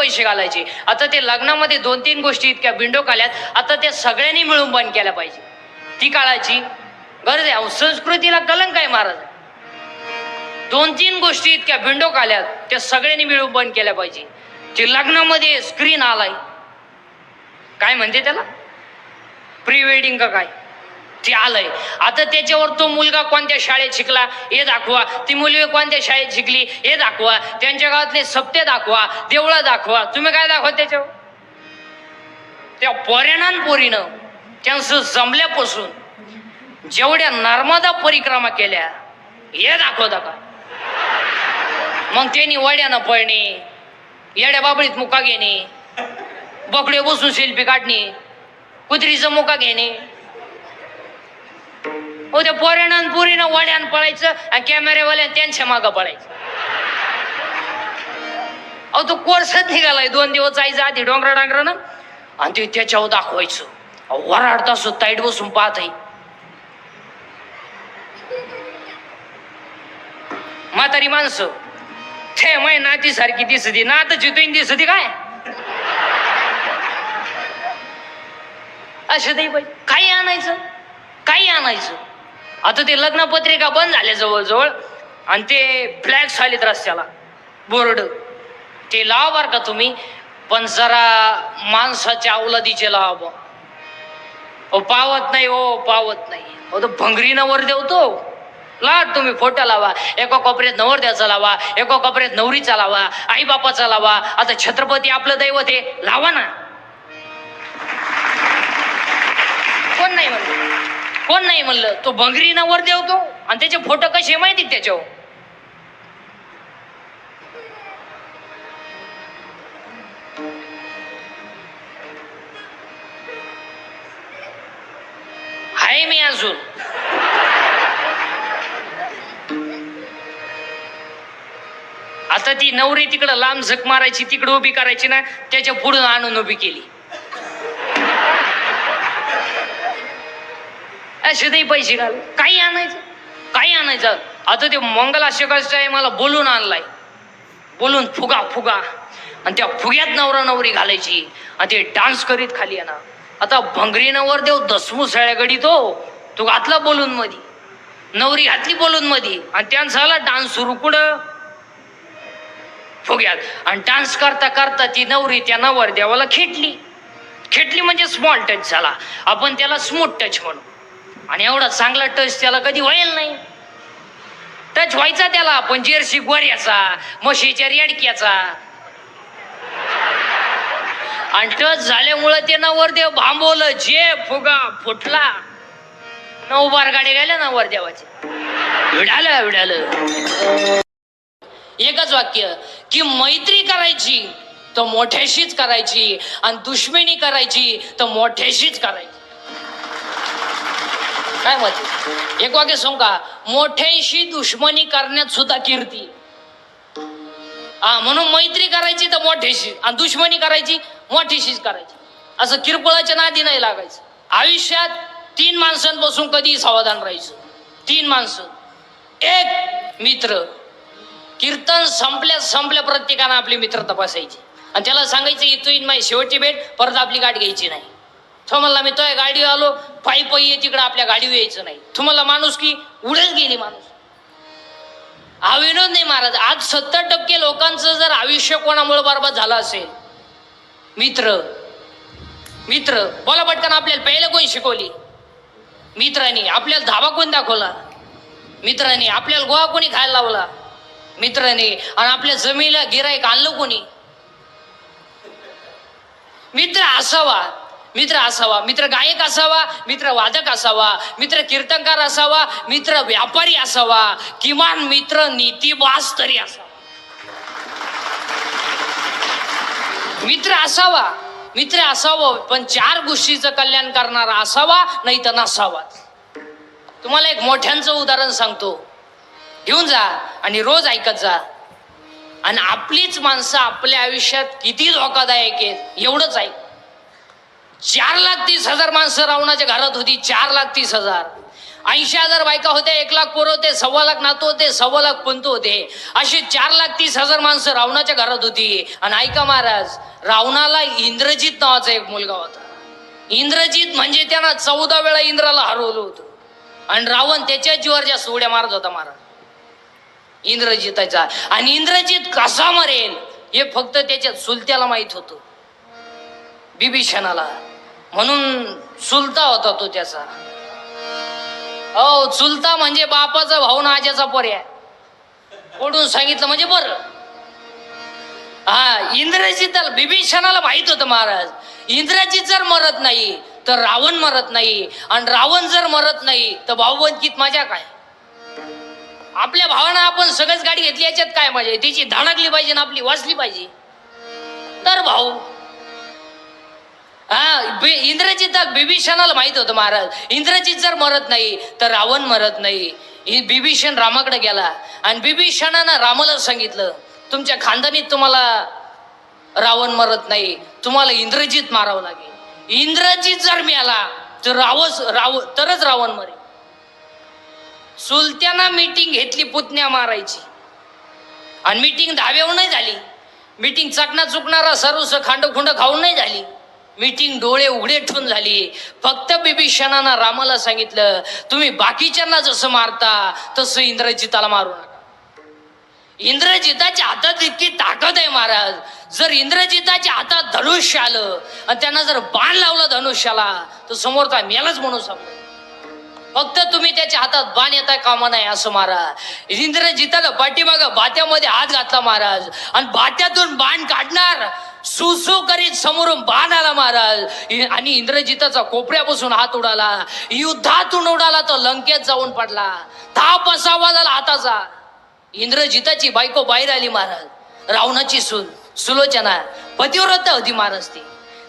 पैसे घालायचे. आता ते लग्नामध्ये दोन तीन गोष्टी इतक्या बिंडो काल्यात आता त्या सगळ्यांनी मिळून बंद केल्या पाहिजे. ती काळाची गरज आहे. अहो, संस्कृतीला कलंक आहे महाराज. दोन तीन गोष्टी इतक्या बिंडो काल्यात त्या सगळ्यांनी मिळून बंद केल्या पाहिजे. ते लग्नामध्ये स्क्रीन आलाय. काय म्हणते त्याला? प्री वेडिंग का काय? ते आलंय. आता त्याच्यावर तो मुलगा कोणत्या शाळेत शिकला हे दाखवा. ती मुलगी कोणत्या शाळेत शिकली हे दाखवा. त्यांच्या गावातले सप्ते दाखवा देवळं दाखवा. तुम्ही काय दाखवा त्याच्यावर? त्या पोऱ्यानं पोरीनं त्यांचं जमल्यापासून जेवढ्या नर्मदा परिक्रमा केल्या हे दाखवता का मग त्यांनी वड्यानं पळणे येड्या बाबळीत मुका घेणे बकडे बसून सेल्फी काढणे कुत्रीचा मुका घेणे. हो त्या पोऱ्यानं पुरीनं वड्यानं पळायचं आणि कॅमेऱ्यावाल्या त्यांच्या मागं पळायचं. अहो तो कोर्सच निघालाय. दोन दिवस जायचं आधी डोंगरा डांगरानं आणि ते त्याच्यावर दाखवायचं. अहो, वराड तास ताईट बसून पाहत आहे म्हातारी माणसं थे मै नाती सारखी दिसती. नात चितून दिसती काय? असं नाही काही आणायचं? काही आणायचं? आता ते लग्नपत्रिका बंद झाल्या जवळजवळ आणि ते फ्लॅग्स आलेत रस्त्याला बोर्ड. ते लावा बर का तुम्ही पण जरा माणसाच्या अवलादीचे लावा. ओ पावत नाही ओ पावत नाही. हो तो भंगरी नवर देवतो. लाट तुम्ही फोटो लावा एका कोपऱ्यात नवरद्याचा लावा एका कोपऱ्यात नवरीचा लावा आई बापाचा लावा. आता छत्रपती आपलं दैवत आहे लावा ना. कोण नाही म्हणतो कोण नाही म्हणलं? तो भंगरी नवर देवतो. आणि त्याचे फोटो कसे माहिती त्याच्यावर? आहे मी अजून. आता ती नवरी तिकडं लांब झक मारायची तिकडं उभी करायची ना त्याच्या पुढं आणून उभी केली. असे पैसे घाल. काही आणायचं? काही आणायचं? आता ते मंगला मंगलाष्टकाचं मला बोलून आणलाय. बोलून फुगा फुगा. आणि त्या फुग्यात नवरा नवरी घालायची. आणि ते डान्स करीत खाली आहे ना आता भंगरी नवर देव दसमू गडी तो तू घातला बोलून मधी. नवरी घातली बोलून मधी. आणि त्यांचा डान्स सुरू कुठं? फुग्यात. आणि डान्स करता करता ती नवरी त्या नवर देवाला खेटली. खेटली म्हणजे स्मॉल टच झाला. आपण त्याला स्मूथ टच म्हणू. आणि एवढा चांगला टच त्याला कधी व्हायला नाही. टच व्हायचा त्याला पण जेरशी गोऱ्याचा म्हशीच्या रेडक्याचा. आणि टच झाल्यामुळं ते नवरदेव भांबवलं जे फुगा फुटला. नऊ बार गाडी गेल्या नवरदेवाचे विडालं विडालं. एकच वाक्य की मैत्री करायची तर मोठ्याशीच करायची आणि दुश्मनी करायची तर मोठ्याशीच करायची. काय मत एक वाक्य सांगू का? मोठ्याशी दुश्मनी करण्यात सुद्धा कीर्ती. हा म्हणून मैत्री करायची तर मोठ्याशी. आणि दुश्मनी करायची मोठीशीच करायची. असं किरकोळाच्या नादी नाही लागायचं. आयुष्यात तीन माणसांपासून कधी सावधान राहायचं. तीन माणसं. एक मित्र. कीर्तन संपल्या संपल्या प्रत्येकानं आपली मित्र तपासायची. आणि त्याला सांगायचं इथून माझी शेवटची भेट परत आपली गाठ घ्यायची नाही. तो म्हणला मी तो गाडी आलो पायी पायी ये तिकडं आपल्या गाडीवर यायचं नाही. तुम्हाला माणूस की उडत गेली माणूस. हा विनोद नाही महाराज आज सत्तर टक्के लोकांचं जर आयुष्य कोणामुळे बरबाद झालं असेल? मित्र. मित्र. बोला पटकन आपल्याला पहिलं कोणी शिकवली? मित्रांनी. आपल्याला धाबा कोण दाखवला? मित्रांनी. आपल्याला गोवा कोणी खायला लावला? मित्राने. आणि आपल्या जमिनीला गिराईक आणलं कोणी? मित्र असावा मित्र असावा मित्र गायक असावा मित्र वादक असावा मित्र कीर्तनकार असावा मित्र व्यापारी असावा किमान मित्र नीतिवास तरी असावा. मित्र असावा मित्र असावं पण चार गोष्टीचं कल्याण करणारा असावा नाही तर नसावा. तुम्हाला एक मोठ्यांचं उदाहरण सांगतो. घेऊन जा आणि रोज ऐकत जा. आणि आपलीच माणसं आपल्या आयुष्यात किती धोकादायक आहेत एवढंच ऐक. चार लाख तीस हजार माणसं रावणाच्या घरात होती चार लाख तीस हजार. ऐंशी हजार बायका होत्या एक लाख पोरं होते सव्वा लाख नातू होते सव्वा लाख पंत होते. अशी चार लाख तीस हजार माणसं रावणाच्या घरात होती. आणि ऐका महाराज रावणाला इंद्रजित नावाचा एक मुलगा होता. इंद्रजित म्हणजे त्यानं चौदा वेळा इंद्राला हरवलं होतं. आणि रावण त्याच्या जीवर जास्त उड्या मारत होता महाराज. इंद्रजिताचा. आणि इंद्रजित कसा मरेल हे फक्त त्याच्या चुलत्याला माहीत होतं. बिभीषणाला. म्हणून चुलता होता तो त्याचा. हो चुलता म्हणजे बापाचा भाऊ ना आज्याचा पर्याय. ओढून सांगितलं म्हणजे बरं. हा इंद्रजिताला बिभीषणाला माहीत होतं महाराज. इंद्रजीत जर मरत नाही तर रावण मरत नाही आणि रावण जर मरत नाही तर भाऊबंदकीत मजा काय? आपल्या भावानं आपण सगळंच गाडी घेतली याच्यात काय मजा तिची धडकली पाहिजे ना आपली वाचली पाहिजे. तर भाऊ बि- इंद्रजित बिभीषणाला माहीत होतं महाराज. इंद्रजित जर मरत नाही तर रावण मरत नाही. बिभीषण रामाकडे गेला. आणि बिभीषणानं रामाला सांगितलं तुमच्या खानदानीत तुम्हाला रावण मरत नाही तुम्हाला इंद्रजित मारावं लागेल. इंद्रजित जर मिळाला तर रावस राव तरच रावण मरे सुलत्यानं मीटिंग घेतली पुतण्या मारायची. आणि मीटिंग धाब्यावर नाही झाली. मीटिंग चकना चुकणारा सर्वस खांड खुंड खाऊन नाही झाली. मीटिंग डोळे उघडे ठेवून झाली. फक्त बिभीषणानं रामाला सांगितलं तुम्ही बाकीच्यांना जसं मारता तसं इंद्रजिताला मारू नका. इंद्रजिताच्या हातात इतकी ताकद आहे महाराज. जर इंद्रजिताच्या हातात धनुष्य आलं आणि त्यांना जर बाण लावलं धनुष्याला तर समोरचा मेलाच म्हणून समजा फक्त तुम्ही त्याच्या हातात बाण येता कामा नाही असं महाराज. इंद्रजिताला पाठीमागं बात्यामध्ये हात घातला महाराज. आणि बात्यातून बाण काढणार. सुसू करीत समोरून बाण आला महाराज आणि इंद्रजिताचा कोपऱ्यापासून हात उडाला. युद्धातून उडाला तो लंकेत जाऊन पडला. ताप असावा झाला हाताचा. इंद्रजिताची बायको बाहेर आली महाराज रावणाची सून सुलोचना पतिव्रत होती महाराज ती.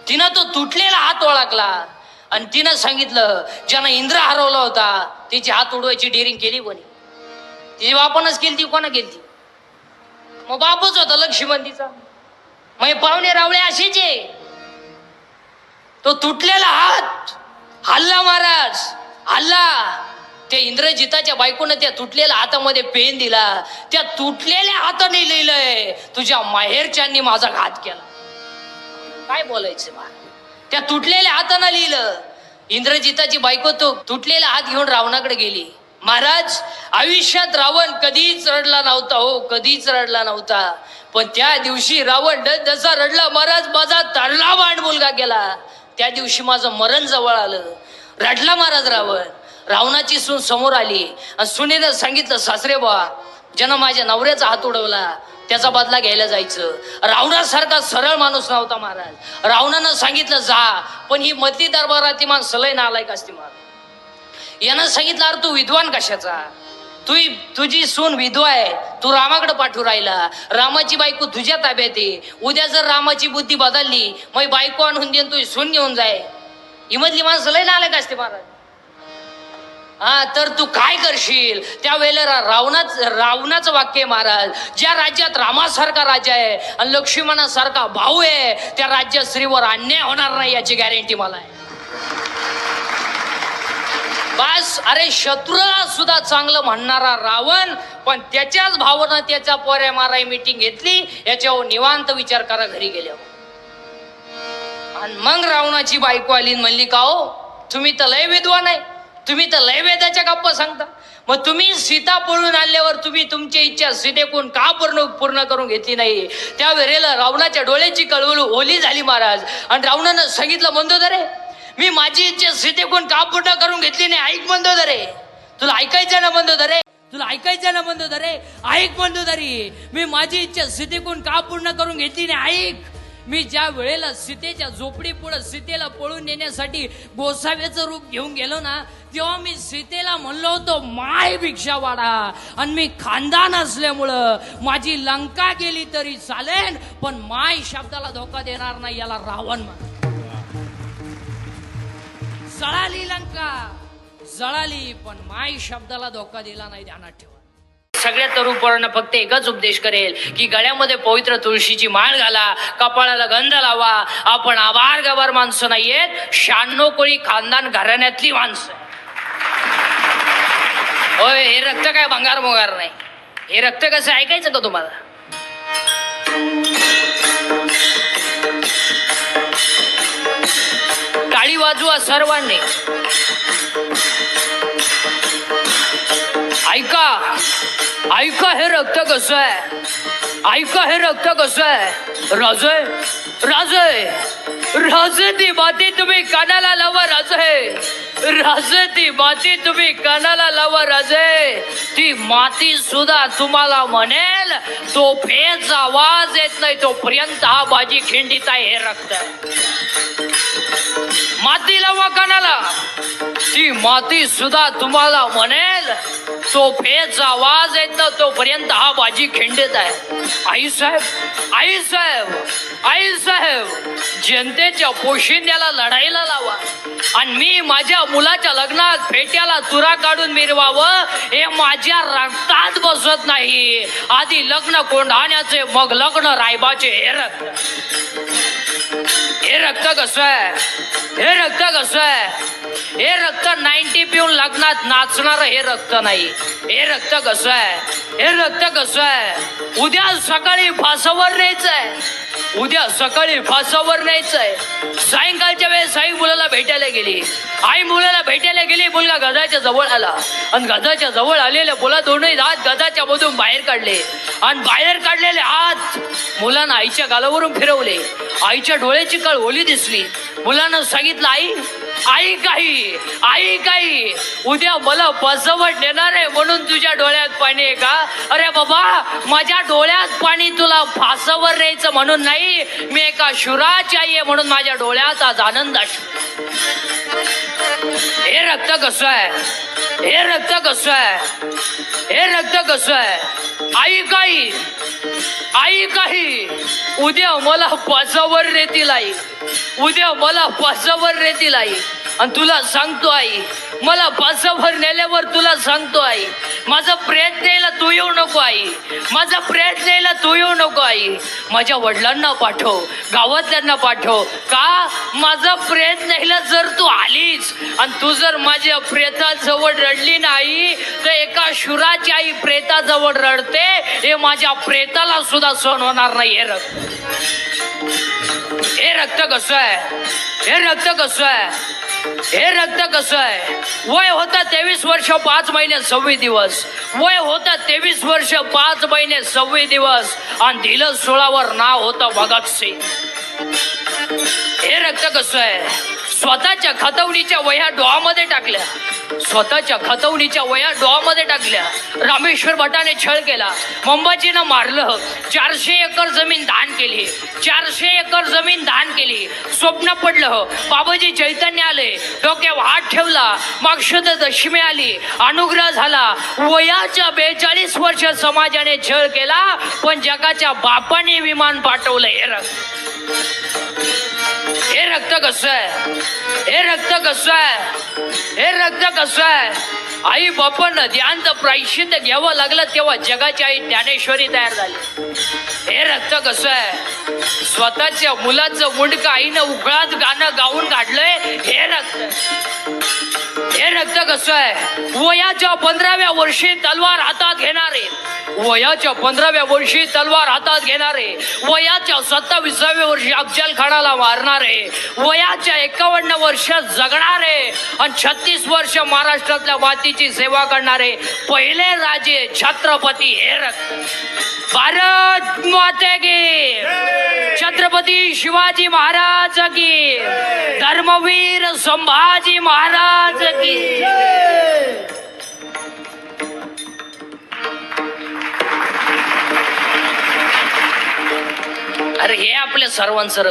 तिनं तो तुटलेला हात ओळखला. आणि तिनं सांगितलं ज्यानं इंद्र हरवला होता तिची हात उडवायची डेअरिंग केली कोणी? तिची बापानच केली ती कोणा केली ती? मग बापच होता लक्ष्मण तिचा. मग पाहुणे रावळे असेच आहे. तो तुटलेला हात हल्ला महाराज हल्ला. त्या इंद्रजिताच्या बायकोनं त्या तुटलेल्या हातामध्ये पेन दिला. त्या तुटलेल्या हाताने लिहिलंय तुझ्या माहेरच्यांनी माझा घात केला. काय बोलायचं बा? त्या तुटलेल्या हातानं लिहिलं. इंद्रजिताची बायको तो तुटलेला हात घेऊन रावणाकडे गेली. महाराज आयुष्यात रावण कधीच रडला नव्हता हो कधीच रडला नव्हता. पण त्या दिवशी रावण ड- जसा रडला महाराज माझा तडला बाण मुलगा गेला. त्या दिवशी माझं मरण जवळ आलं. रडला महाराज रावण. रावणाची सून समोर आली. आणि सुनेनं सांगितलं सासरे बा ज्यानं माझ्या नवऱ्याचा हात उडवला त्याचा बदला घ्यायला जायचं. रावणासारखा सरळ माणूस नव्हता महाराज. रावणानं सांगितलं जा पण ही मधली दरबारात मान सलय नालायक असते महाराज. यानं सांगितलं अरे तू विद्वान कशाचा? तू तुझी सून विधवा आहे. तू रामाकडे पाठवू राहिला. रामाची बायको तुझ्या ताब्यात आहे. उद्या जर रामाची बुद्धी बदलली मग बायको आणून देऊन तुझी सून घेऊन जाय. इमधली माणसं लय नालायक असते महाराज. हा तर तू काय करशील? त्यावेळेला रावणाच रावणाचं वाक्य आहे महाराज. ज्या राज्यात रामासारखा राजा आहे आणि लक्ष्मणासारखा भाऊ आहे त्या राज्यात स्त्रीवर अन्याय होणार नाही याची गॅरंटी मला आहे. बास अरे शत्रूला सुद्धा चांगलं म्हणणारा रावण पण त्याच्याच भावना त्याच्या पोऱ्या माराय मीटिंग घेतली याच्यावर निवांत विचार करा घरी गेल्यावर. आणि मग रावणाची बायको आली म्हणली का हो तुम्ही तर लय विद्वान आहे. तुम्ही तर लय वेदाच्या गप्पा सांगता. मग तुम्ही सीता पळून आणल्यावर तुम्ही तुमची इच्छा सीतेकून का पूर्ण पूर्ण करून घेतली नाही? त्या वेळेला रावणाच्या डोळ्याची कळवळ ओली झाली महाराज. आणि रावणानं सांगितलं मंदोदरे मी माझी इच्छा सीतेकून का पूर्ण करून घेतली नाही? ऐक मंदोदरे तुला ऐकायचं ना मंदोदरे तुला ऐकायचं ना मंदोदरे ऐक मंदोदरी मी माझी इच्छा सीतेकून का पूर्ण करून घेतली नाही? ऐक. मी ज्या वेळेला सीतेच्या झोपडी पुढे सीतेला पळून नेण्यासाठी गोसाव्याचं रूप घेऊन गेलो ना तेव्हा मी सीतेला म्हणलो होतो माय भिक्षा वाडा. आणि मी खानदान असल्यामुळं माझी लंका गेली तरी चालेल पण माय शब्दाला धोका देणार नाही याला रावण म्हण जळाली लंका. जळाली पण माय शब्दाला धोका दिला नाही ध्यानात ठेवा. सगळ्या तरुण पोरांना फक्त एकच उपदेश करेल की गळ्यामध्ये पवित्र तुळशीची माळ घाला कपाळाला गंध लावा. आपण आभार गवार माणसं नाहीयेत शहाण्णव कोळी खानदान घराण्यातली माणसं. होय हे रक्त काय भंगार मोगार नाही. हे रक्त कसं ऐकायचं का तुम्हाला? જો આ સરવાને ऐका ऐका हे रक्त कसं आहे? ऐका हे रक्त कसं आहे? राजय राजय राजे ती माती तुम्ही कानाला लावा राजे राजे ती माती तुम्ही कानाला लावा राजे ती माती सुद्धा तुम्हाला म्हणेल तो फेच आवाज येत नाही तोपर्यंत हा बाजी खिंडीत आहे हे रक्त. माती लावा कानाला. ती माती सुद्धा तुम्हाला म्हणेल सोफेचा आवाज येत ना तोपर्यंत हा बाजी खिंडीत आहे. आई साहेब आई साहेब आई साहेब जनतेच्या पोशिंद्याला लढाईला लावा. आणि मी माझ्या मुलाच्या लग्नात फेट्याला तुरा काढून मिरवावं हे माझ्या रक्तात बसत नाही. आधी लग्न कोंढाण्याचे मग लग्न रायबाचे हे रक्त हे रक्त कसं आहे? हे रक्त कसं आहे? हे रक्त नाईन्टी पिऊन लग्नात नाचणार हे रक्त नाही. हे रक्त कसं आहे? हे रक्त कसं आहे? उद्या सकाळी फासावर न्यायचं आहे. उद्या सकाळी फासावर न्यायचं आहे. सायंकाळच्या वेळेस आई मुलाला भेटायला गेली. आई मुलाला भेटायला गेली मुलगा गदाच्या जवळ आला. आणि गदाच्या जवळ आलेल्या मुला दोन्ही हात गदाच्या मधून बाहेर काढले. आणि बाहेर काढलेले हात मुलानं आईच्या गालावरून फिरवले. आईच्या डोळ्याची कळ ओली दिसली. मुलानं सांगितलं आई आई काही आई काही उद्या मला बसवट देणार आहे म्हणून तुझ्या डोळ्यात पाणी आहे का? अरे बाबा माझ्या डोळ्यात पाणी तुला फासावर न्यायचं म्हणून नाही. मी एका शुराची आई आहे म्हणून माझ्या डोळ्यात आज आनंद असतो हे रक्त कसं आहे? हे रक्त कसं आहे? हे रक्त कसं आहे? आई काही आई काही. उद्या मला पाचावर रेतील आई उद्या मला पाचावर रेतील आई आणि तुला सांगतो आई मला पाचावर नेल्यावर तुला सांगतो आई. माझा प्रयत्न यायला तू येऊ नको आई. माझा प्रयत्न यायला तू येऊ नको आई. माझ्या वडिलांना पाठव गावातल्यांना पाठव. का? माझा प्रयत्न यायला जर तू आलीच आणि तू जर माझ्या प्रेताजवळ रडली नाही तर एका शुराची आई प्रेताजवळ रडते हे माझ्या प्रेताला सुद्धा सहन होणार नाही हे रक्त हे रक्त कसं आहे? हे रक्त कसं आहे? हे रक्त कसं आहे? वय होता तेवीस वर्ष पाच महिने सव्वीस दिवस. वय होता तेवीस वर्ष पाच महिने सव्वीस दिवस. आणि दिलं सोळावर नाव होतं भगतसिंग. हे रक्त कसं आहे? स्वतःच्या खतवणीच्या वह्या डोळामध्ये टाकल्या. स्वतःच्या खतवणीच्या वया डोळामध्ये टाकल्या. रामेश्वर भटाने छळ केला. मंबाजीनं मारलं. चारशे एकर जमीन दान केली. चारशे एकर जमीन दान केली. स्वप्न पडलं. बाबाजी चैतन्य आले. डोक्यावर हात ठेवला. मागशुद्ध दशमी आली. अनुग्रह झाला. वयाच्या बेचाळीस वर्ष समाजाने छळ केला. पण जगाच्या बापाने विमान पाठवलं हे रक्त कसं आहे? हे रक्त कसं आहे? हे रक्त कसं आहे? आई बापानं ध्यानचं प्रायश्चित घ्यावं लागलं तेव्हा जगाची आई ज्ञानेश्वरी तयार झाली. हे रक्त कसं आहे? स्वतःच्या मुलाचं मुंडकं आईनं उकळात गाणं गाऊन काढलंय? हे रक्त. हे रक्त कसं आहे? वयाच्या पंधराव्या वर्षी तलवार हातात घेणारे वयाच्या पंधराव्या वर्षी तलवार हातात घेणारे वयाच्या सत्ताविसाव्या वर्षी अफजल खानाला मारणारे वयाच्या एकावन्न वर्ष जगणारे आणि छत्तीस वर्ष महाराष्ट्रातल्या मातीची सेवा करणारे पहिले राजे छत्रपती हे रक्त भारत माते की. छत्रपती शिवाजी महाराज की. धर्मवीर संभाजी महाराज की. अरे हे आपल्या सर्वांसर